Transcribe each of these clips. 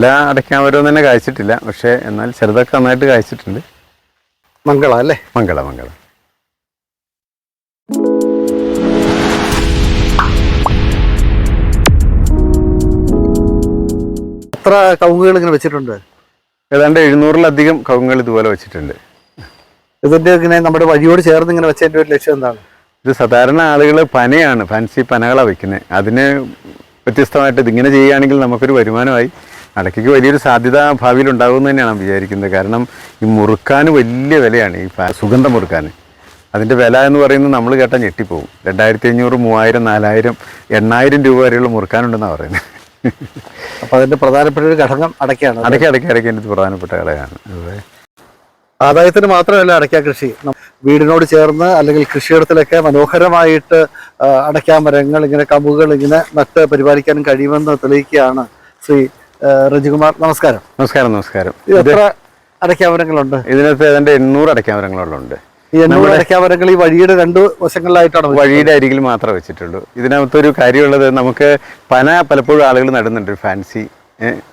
എല്ലാ അടയ്ക്കാൻ തന്നെ കായ്ച്ചിട്ടില്ല. പക്ഷേ എന്നാൽ ചെറുതൊക്കെ നന്നായിട്ട് കായ്ച്ചിട്ടുണ്ട്. മംഗള അല്ലേ? മംഗള മംഗള. എത്ര കവുങ്ങുകൾ ഇങ്ങനെ വെച്ചിട്ടുണ്ട്? ഏതാണ്ട് എഴുന്നൂറിലധികം കവുങ്ങുകൾ ഇതുപോലെ വെച്ചിട്ടുണ്ട്. ഇതിന്റെ ഇങ്ങനെ നമ്മുടെ വഴിയോട് ചേർന്ന് ഇങ്ങനെ വെച്ചതിന്റെ ഒരു ലക്ഷ്യം എന്താണ്? ഇത് സാധാരണ ആളുകൾ പനയാണ്. ഫാൻസി പനകളാണ് വെക്കുന്നത് അതിന് വ്യത്യസ്തമായിട്ട് ഇതിങ്ങനെ ചെയ്യുകയാണെങ്കിൽ നമുക്കൊരു വരുമാനമായി. അടയ്ക്കയ്ക്ക് വലിയൊരു സാധ്യത ഭാവിയിൽ ഉണ്ടാകുമെന്ന് തന്നെയാണ് വിചാരിക്കുന്നത്. കാരണം ഈ മുറുക്കാൻ വലിയ വിലയാണ് ഈ സുഗന്ധം മുറുക്കാൻ. അതിന്റെ വില എന്ന് പറയുന്നത് നമ്മൾ കേട്ടാൽ ഞെട്ടിപ്പോവും. രണ്ടായിരത്തി അഞ്ഞൂറ് മൂവായിരം നാലായിരം എണ്ണായിരം രൂപ വരെയുള്ള മുറുക്കാനുണ്ടെന്നാണ് പറയുന്നത്. അപ്പോൾ അതിന്റെ പ്രധാനപ്പെട്ട ഒരു ഘടകം അടയ്ക്കാണ് അടയ്ക്ക അടയ്ക്ക അടയ്ക്കേണ്ടത് പ്രധാനപ്പെട്ട ഘടകമാണ്. അതെ. ആദായത്തിന് മാത്രമല്ല അടയ്ക്ക കൃഷി. വീടിനോട് ചേർന്ന് അല്ലെങ്കിൽ കൃഷിയിടത്തിലൊക്കെ മനോഹരമായിട്ട് അടയ്ക്കാ മരങ്ങൾ ഇങ്ങനെ കമുകൾ ഇങ്ങനെ നട്ട് പരിപാലിക്കാനും കഴിയുമെന്ന് തെളിയിക്കുകയാണ് ശ്രീ റജികുമാർ നമസ്കാരം. നമസ്കാരം നമസ്കാരം. എത്ര അടയ്ക്കാമരങ്ങളുണ്ട്? ഇതിനകത്ത് ഏതാണ്ട് എണ്ണൂറ് അടയ്ക്കാമരങ്ങളുണ്ട്. ഈ എണ്ണൂറ് അടയ്ക്കാമരങ്ങൾ ഈ വഴിയുടെ രണ്ട് വശങ്ങളിലായിട്ടാണ്. വഴിയുടെ അരികിൽ മാത്രമേ വെച്ചിട്ടുള്ളൂ. ഇതിനകത്തൊരു കാര്യമുള്ളത് നമുക്ക് പന പലപ്പോഴും ആളുകൾ നടുന്നുണ്ട് ഫാൻസി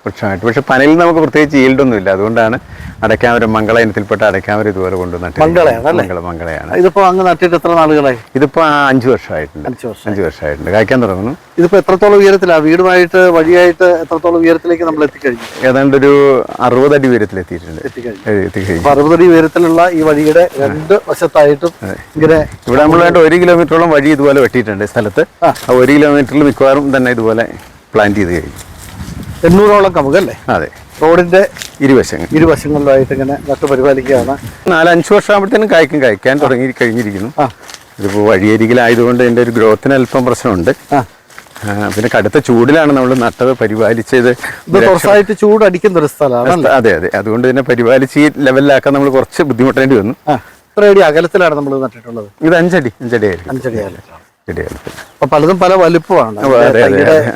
വൃക്ഷമായിട്ട്. പക്ഷെ പനയിൽ നമുക്ക് പ്രത്യേകിച്ച് ഈൽഡൊന്നുമില്ല അതുകൊണ്ടാണ് അടയ്ക്കാമരം മംഗള ഇനത്തിൽപ്പെട്ട അടയ്ക്കാമരം ഇതുപോലെ കൊണ്ട് മംഗളയാണ് ഇതിപ്പോ അങ്ങ് നട്ടിട്ട് എത്ര നാളുകളായി? ഇതിപ്പോ അഞ്ചു വർഷമായിട്ടുണ്ട്. അഞ്ചു വർഷമായിട്ടുണ്ട്. കായ്ക്കാൻ തുടങ്ങുന്നു. ഇതിപ്പോ എത്രത്തോളം ഉയരത്തിലാ? വീടുമായിട്ട് വഴിയായിട്ട് എത്രത്തോളം ഉയരത്തിലേക്ക് നമ്മൾ എത്തിക്കഴിഞ്ഞു? ഏതാണ്ട് ഒരു അറുപത് അടി ഉയരത്തിലെത്തിയിട്ടുണ്ട്. എത്തിക്കഴിഞ്ഞു. ഏ, എത്തിക്കഴിഞ്ഞു. അപ്പൊ അറുപതടി ഉയരത്തിലുള്ള ഈ വഴിയുടെ രണ്ട് വശത്തായിട്ടും ഇങ്ങനെ ഇവിടെ നമ്മൾ വേണ്ട ഒരു കിലോമീറ്ററോളം വഴി ഇതുപോലെ വെട്ടിയിട്ടുണ്ട് സ്ഥലത്ത്. ഒരു കിലോമീറ്ററിൽ മിക്കവാറും തന്നെ ഇതുപോലെ പ്ലാന്റ് ചെയ്ത് കഴിഞ്ഞു. എണ്ണൂറോളം കമുകല്ലേ അതെ. റോഡിന്റെ ഇരുവശങ്ങൾ. ഇരുവശങ്ങളിലായിട്ട് ഇങ്ങനെ നട്ടു പരിപാലിക്കുകയാണ്. നാലഞ്ച് വർഷം ആകുമ്പോഴത്തേനും കായ്ക്കും കായ്ക്കാൻ തുടങ്ങി കഴിഞ്ഞിരിക്കുന്നു. ഇതിപ്പോൾ വഴിയരികിലായതുകൊണ്ട് എന്റെ ഒരു ഗ്രോത്തിന് അല്പം പ്രശ്നമുണ്ട്. പിന്നെ കടുത്ത ചൂടിലാണ് നമ്മൾ നട്ടത് പരിപാലിച്ചത്. തുറസായിട്ട് ചൂട് അടിക്കുന്ന ഒരു സ്ഥലമാണ് അതെ അതെ അതുകൊണ്ട് തന്നെ പരിപാലിച്ച് ഈ ലെവലിലാക്കാൻ നമ്മൾ കുറച്ച് ബുദ്ധിമുട്ടേണ്ടി വന്നു. അടി അകലത്തിലാണ് നമ്മൾ നട്ടിട്ടുള്ളത്. ഇത് അഞ്ചടി അഞ്ചടി അഞ്ചടി അകലത്തിലാണ്. പലതും പല വലുപ്പമാണ്.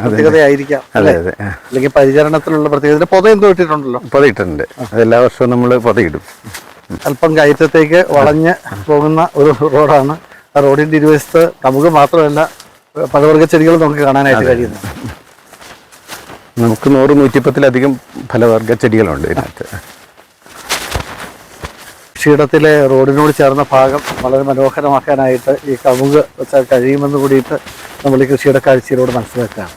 പ്രത്യേകതയായിരിക്കാം അതെ അതെ അല്ലെങ്കിൽ പരിചരണത്തിലുള്ള പ്രത്യേകത. പൊത എന്തോ ഇട്ടിട്ടുണ്ടല്ലോ പൊതയിട്ടിട്ടുണ്ട് എല്ലാ വർഷവും നമ്മൾ പൊതയിടും. അല്പം കയറ്റത്തേക്ക് വളഞ്ഞ് പോകുന്ന ഒരു റോഡാണ്. ആ റോഡിന്റെ ഇരുവശത്ത് നമുക്ക് മാത്രമല്ല പലവർഗ ചെടികൾ നമുക്ക് കാണാനായിട്ട് കഴിയുന്നു നമുക്ക് നൂറ് നൂറ്റിപ്പത്തിലധികം ഫലവർഗ ചെടികളുണ്ട് ഇതിനകത്ത്. കൃഷിയിടത്തിലെ റോഡിനോട് ചേർന്ന ഭാഗം വളരെ മനോഹരമാക്കാനായിട്ട് ഈ കമുക് വെച്ചാൽ കഴിയുമെന്ന് കൂടിയിട്ട് നമ്മൾ ഈ കൃഷിയുടെ കാഴ്ചയിലൂടെ മനസ്സിലാക്കുകയാണ്.